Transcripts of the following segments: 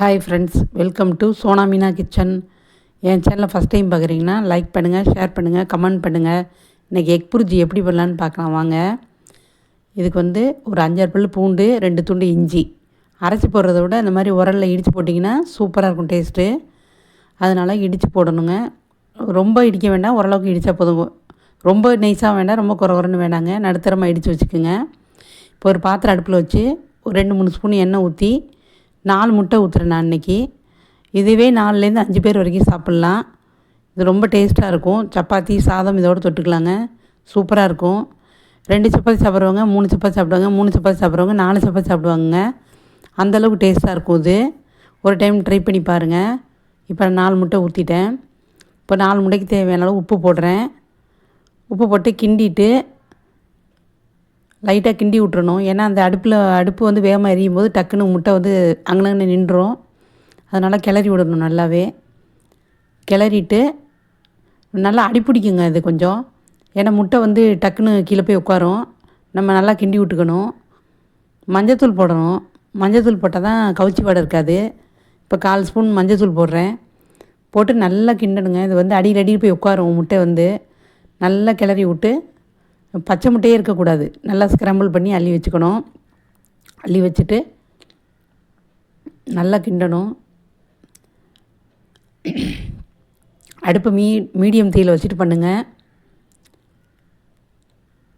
Hi friends welcome to Sona Meena kitchen என் சேனலை first time பார்க்குறீங்கன்னா like பண்ணுங்கள் share பண்ணுங்கள் கமெண்ட் பண்ணுங்கள் இன்றைக்கி எக் புரிஜி எப்படி பண்ணலான்னு பார்க்கலாம் வாங்க. இதுக்கு வந்து ஒரு அஞ்சாறு பல் பூண்டு ரெண்டு துண்டு இஞ்சி. அரைச்சி போடுறத விட இந்த மாதிரி உரலில் இடித்து போட்டிங்கன்னா சூப்பராக இருக்கும் டேஸ்ட்டு அதனால் இடித்து போடணுங்க. ரொம்ப இடிக்க வேண்டாம் ஓரளவுக்கு இடித்தா போதும். ரொம்ப நைஸாக வேண்டாம் ரொம்ப குறை குறைன்னு வேண்டாங்க நடுத்தரமாக இடித்து வச்சுக்கோங்க. இப்போ ஒரு பாத்திரம் அடுப்பில் வச்சு ஒரு ரெண்டு மூணு ஸ்பூன் எண்ணெய் ஊற்றி நாலு முட்டை ஊற்றுறேன் நான் இன்றைக்கி இதுவே நாலுலேருந்து அஞ்சு பேர் வரைக்கும் சாப்பிட்லாம். இது ரொம்ப டேஸ்ட்டாக இருக்கும். சப்பாத்தி சாதம் இதோடு தொட்டுக்கலாங்க. சூப்பராக இருக்கும். ரெண்டு சப்பாத்தி சாப்பிட்றவங்க மூணு சப்பாத்தி சாப்பிடுவாங்க மூணு சப்பாத்தி சாப்பிட்றவங்க நாலு சப்பாத்தி சாப்பிடுவாங்க அந்தளவுக்கு டேஸ்ட்டாக இருக்கும் இது. ஒரு டைம் ட்ரை பண்ணி பாருங்கள் இப்போ நான் நாலு முட்டை ஊற்றிட்டேன் இப்போ நாலு முட்டைக்கு தேவையான அளவு உப்பு போடுறேன். உப்பு போட்டு கிண்டிட்டு லைட்டாக கிண்டி விட்றணும் ஏன்னா அந்த அடுப்பில் அடுப்பு வந்து வேகமாக எரியும் போது டக்குன்னு முட்டை வந்து அங்கனங்கன்னு நின்றுடும் அதனால் கிளறி விடணும் நல்லாவே. கிளறிட்டு நல்லா அடிப்பிடிக்குங்க இது கொஞ்சம். ஏன்னா முட்டை வந்து டக்குன்னு கீழே போய் உட்காரும். நம்ம நல்லா கிண்டி விட்டுக்கணும். மஞ்சத்தூள் போடணும். மஞ்சத்தூள் போட்டால் தான் கவுச்சி வாடை இருக்காது. இப்போ கால் ஸ்பூன் மஞ்சத்தூள் போடுறேன். போட்டு நல்லா கிண்டணுங்க. இது வந்து அடியில் அடியில் போய் உட்காரும் முட்டை வந்து. நல்லா கிளறி விட்டு பச்சை முட்டையே இருக்கக்கூடாது. நல்லா ஸ்க்ரம்பிள் பண்ணி அள்ளி வச்சுக்கணும். அள்ளி வச்சுட்டு நல்லா கிண்டணும். அடுப்பு மீ மீடியம் தீயில் வச்சுட்டு பண்ணுங்கள்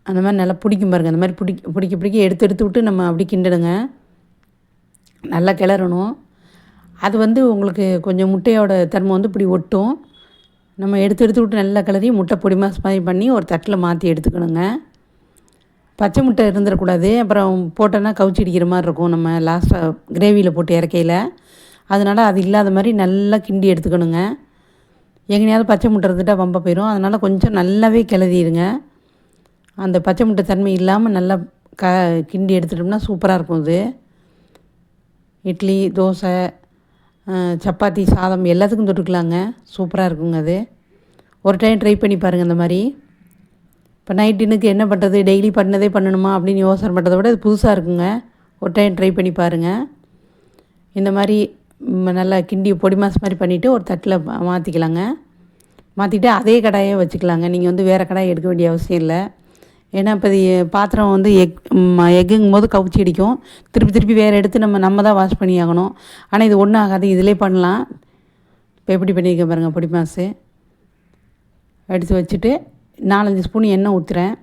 அந்த மாதிரி நல்லா பிடிக்கும் பாருங்கள் அந்த மாதிரி பிடிக்க பிடிக்க பிடிக்க எடுத்து எடுத்து விட்டு நம்ம அப்படி கிண்டணுங்க. நல்லா கிளறணும். அது வந்து உங்களுக்கு கொஞ்சம் முட்டையோட தன்மை வந்து இப்படி ஒட்டும். நம்ம எடுத்து எடுத்து விட்டு நல்லா கிளறி முட்டை பொடி மாஸ் மாதிரி பண்ணி ஒரு தட்டில் மாற்றி எடுத்துக்கணுங்க. பச்சை முட்டை இருந்துடக்கூடாது. அப்புறம் போட்டோன்னா கவுச்சி அடிக்கிற மாதிரி இருக்கும் நம்ம லாஸ்ட்டாக கிரேவியில் போட்டு இறக்கையில். அதனால் அது இல்லாத மாதிரி நல்லா கிண்டி எடுத்துக்கணுங்க. எங்கேயாவது பச்சை முட்டை இருந்துட்டால் வம்ப போயிடும் அதனால் கொஞ்சம் நல்லாவே கிளறிடுங்க. அந்த பச்சை முட்டை தன்மை இல்லாமல் நல்லா க கிண்டி எடுத்துட்டோம்னா சூப்பராக இருக்கும் இது இட்லி தோசை சப்பாத்தி சாதம் எல்லாத்துக்கும் தொட்டுக்கலாங்க. சூப்பராக இருக்குங்க அது. ஒரு டைம் ட்ரை பண்ணி பாருங்கள் இந்த மாதிரி. இப்போ நைட் டின்னுக்கு என்ன பண்ணுறது டெய்லி பண்ணதே பண்ணணுமா அப்படின்னு யோசனை பண்ணுறதை விட இது புதுசாக இருக்குங்க. ஒரு டைம் ட்ரை பண்ணி பாருங்கள் இந்த மாதிரி நல்லா கிண்டி பொடி மாஸ் மாதிரி பண்ணிவிட்டு ஒரு தட்டில் மாற்றிக்கலாங்க மாற்றிட்டு அதே கடாயே வச்சுக்கலாங்க. நீங்கள் வந்து வேறு கடாயை எடுக்க வேண்டிய அவசியம் இல்லை. ஏன்னா இப்போ இது பாத்திரம் வந்து எக் எக்குங்கும் போது கவுச்சி அடிக்கும். திருப்பி திருப்பி வேறு எடுத்து நம்ம நம்ம தான் வாஷ் பண்ணி ஆகணும். ஆனால் இது ஒன்றும் ஆகாது இதிலே பண்ணலாம். இப்போ எப்படி பண்ணியிருக்க பாருங்கள் பொடி மாசு. எடுத்து வச்சுட்டு நாலஞ்சு ஸ்பூன் எண்ணெய் ஊற்றுறேன்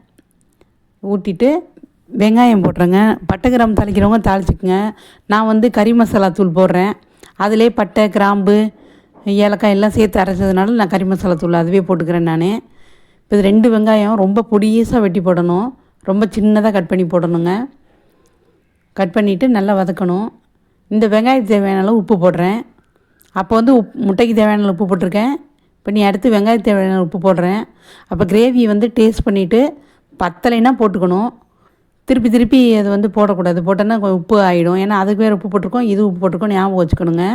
ஊற்றிட்டு வெங்காயம் போட்டுறேங்க. பட்டை கிராம்பு தாளிக்கிறவங்க தாளிச்சுக்குங்க. நான் வந்து கறி மசாலா தூள் போடுறேன். அதிலே பட்டை கிராம்பு ஏலக்காய் எல்லாம் சேர்த்து அரைச்சதுனால நான் கறி மசாலா தூள் அதுவே போட்டுக்கிறேன் நான். இப்போ இது ரெண்டு வெங்காயம் ரொம்ப பொடியீஸாக வெட்டி போடணும். ரொம்ப சின்னதாக கட் பண்ணி போடணுங்க. கட் பண்ணிவிட்டு நல்லா வதக்கணும். இந்த வெங்காயத்துக்கு தேவையான அளவு உப்பு போடுறேன். அப்போ வந்து உப் முட்டைக்கு தேவையான உப்பு போட்டிருக்கேன். இப்போ நீ அடுத்து வெங்காயத்து தேவையான உப்பு போடுறேன். அப்போ கிரேவி வந்து டேஸ்ட் பண்ணிவிட்டு பத்தலைன்னா போட்டுக்கணும். திருப்பி திருப்பி அது வந்து போடக்கூடாது. போட்டோன்னா உப்பு ஆகிடும் ஏன்னா அதுக்கு வேறு உப்பு போட்டிருக்கோம். இது உப்பு போட்டிருக்கோம். ஞாபகம் வச்சுக்கணுங்க.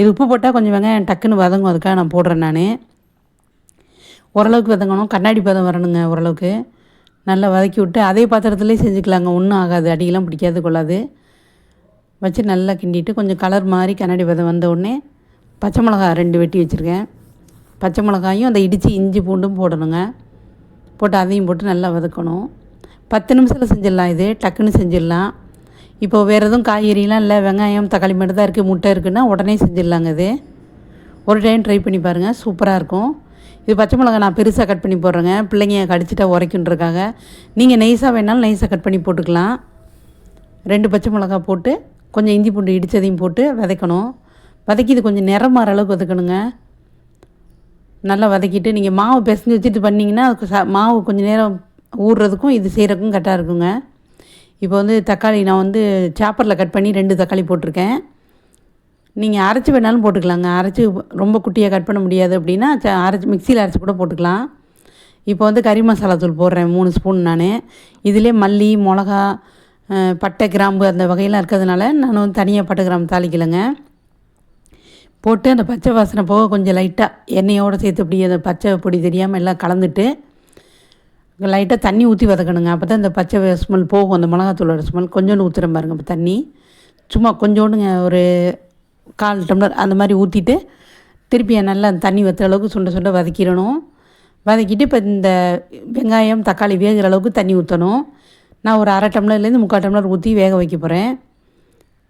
இது உப்பு போட்டால் கொஞ்சம் வெங்காயம் டக்குன்னு வதங்கும். அதுக்காக நான் போடுறேன் நான். ஓரளவுக்கு வதங்கணும். கண்ணாடி பதம் வரணுங்க ஓரளவுக்கு. நல்லா வதக்கி விட்டு அதே பாத்திரத்துலேயே செஞ்சுக்கலாங்க. ஒன்றும் ஆகாது. அடியெல்லாம் பிடிக்காது கொள்ளாது. வச்சு நல்லா கிண்டிட்டு கொஞ்சம் கலர் மாதிரி கண்ணாடி பதம் வந்த உடனே பச்சை மிளகா ரெண்டு வெட்டி வச்சுருக்கேன். பச்சை மிளகாயும் அந்த இடித்து இஞ்சி பூண்டும் போடணுங்க. போட்டு அதையும் போட்டு நல்லா வதக்கணும். பத்து நிமிஷத்தில் செஞ்சிடலாம் இது. டக்குன்னு செஞ்சிடலாம். இப்போ வேறு எதுவும் காய்கறிலாம் இல்லை. வெங்காயம் தக்காளி மட்டும் தான் இருக்குது முட்டை இருக்குன்னா உடனே செஞ்சிடலாங்க இது. ஒரு டைம் ட்ரை பண்ணி பாருங்கள் சூப்பராக இருக்கும். இது பச்சை மிளகா நான் பெருசாக கட் பண்ணி போடுறேங்க. பிள்ளைங்க கடிச்சிட்டா உரைக்குன்றக்காக நீங்கள் நைஸாக வேணாலும் நைஸாக கட் பண்ணி போட்டுக்கலாம். ரெண்டு பச்சை மிளகா போட்டு கொஞ்சம் இஞ்சி பூண்டு இடித்ததையும் போட்டு விதைக்கணும். வதக்கி இது கொஞ்சம் நிறம் மாற அளவுக்கு வதக்கணுங்க. நல்லா வதக்கிட்டு நீங்கள் மாவு பிசைஞ்சு வச்சுட்டு பண்ணிங்கன்னா அதுக்கு ச மாவு கொஞ்சம் நேரம் ஊறுறதுக்கும் இது செய்கிறதுக்கும் கரெக்டாக இருக்குங்க. இப்போ வந்து தக்காளி நான் வந்து சாப்பரில் கட் பண்ணி ரெண்டு தக்காளி போட்டிருக்கேன். நீங்கள் அரைச்சி வேணாலும் போட்டுக்கலாங்க. அரைச்சி ரொம்ப குட்டியாக கட் பண்ண முடியாது அப்படின்னா ச அரைச்சி மிக்சியில் அரைச்சி கூட போட்டுக்கலாம். இப்போ வந்து கறி மசாலா தூள் போடுறேன் மூணு ஸ்பூன் நான். இதிலே மல்லி மிளகா பட்டை கிராம்பு அந்த வகையெல்லாம் இருக்கிறதுனால நான் வந்து தனியாக பட்டை கிராம்பு தாளிக்கலைங்க. போட்டு அந்த பச்சை வாசனை போக கொஞ்சம் லைட்டாக எண்ணெயோடு சேர்த்து அப்படி அந்த பச்சை பொடி தெரியாமல் எல்லாம் கலந்துட்டு லைட்டாக தண்ணி ஊற்றி வதக்கணுங்க. அப்போ தான் இந்த பச்சை ஸ்மெல் போகும். அந்த மிளகாத்தூளோட ஸ்மெல் கொஞ்சோண்டு ஊற்றுற பாருங்க இப்போ தண்ணி. சும்மா கொஞ்சோண்டுங்க ஒரு கால் டம்ளர் அந்த மாதிரி ஊற்றிட்டு திருப்பி நல்லா தண்ணி வற்றுற அளவுக்கு சுண்ட சுண்ட வதக்கிடணும். வதக்கிட்டு இப்போ இந்த வெங்காயம் தக்காளி வேகிற அளவுக்கு தண்ணி ஊற்றணும் நான் ஒரு அரை டம்ளர்லேருந்து முக்கால் டம்ளர் ஊற்றி வேக வைக்க போகிறேன்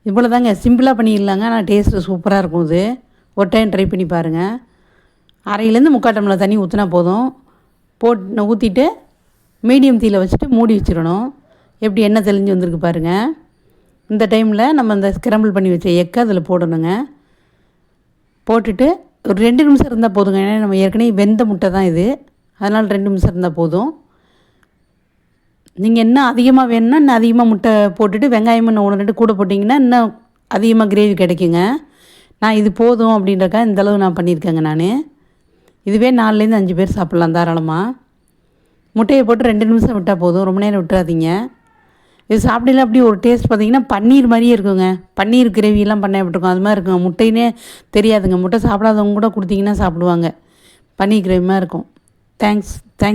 இவ்வளோ தாங்க சிம்பிளாக பண்ணிடலாங்க. ஆனால் டேஸ்ட்டு சூப்பராக இருக்கும் இது ஒரு டைம் ட்ரை பண்ணி பாருங்கள் அரையிலேருந்து முக்கால் டம்ளர் தண்ணி ஊற்றினா போதும். போட்டு ஊற்றிட்டு மீடியம் தீயில் வச்சுட்டு மூடி வச்சிடணும். எப்படி எண்ணெய் தெளிஞ்சு வந்திருக்கு பாருங்கள் இந்த டைமில் நம்ம இந்த ஸ்க்ரம்பிள் பண்ணி வச்ச எக்கை அதில் போடணுங்க. போட்டுட்டு ஒரு ரெண்டு நிமிஷம் இருந்தால் போதுங்க. ஏன்னா நம்ம ஏற்கனவே வெந்த முட்டை தான் இது. அதனால் ரெண்டு நிமிஷம் இருந்தால் போதும். நீங்கள் என்ன அதிகமாக வேணும்னா இன்னும் அதிகமாக முட்டை போட்டுட்டு வெங்காயம் இன்னும் ஒன்று ரெண்டு கூட போட்டிங்கன்னா இன்னும் அதிகமாக கிரேவி கிடைக்குங்க. நான் இது போதும் அப்படின்றக்கா இந்தளவு நான் பண்ணியிருக்கேங்க நான். இதுவே நாலுலேருந்து அஞ்சு பேர் சாப்பிட்லாம் தாராளமாக முட்டையை போட்டு ரெண்டு நிமிஷம் விட்டால் போதும். ரொம்ப நேரம் விட்டுறாதீங்க. இது சாப்பிடல அப்படி ஒரு டேஸ்ட் பார்த்தீங்கன்னா பன்னீர் மாதிரியே இருக்குங்க. பன்னீர் கிரேவியெல்லாம் பண்ண விட்டுருக்கோம். அது மாதிரி இருக்குங்க முட்டைனே தெரியாதுங்க. முட்டை சாப்பிடாதவங்க கூட கொடுத்தீங்கன்னா சாப்பிடுவாங்க. பன்னீர் கிரேவி மாதிரி இருக்கும். தேங்க்ஸ்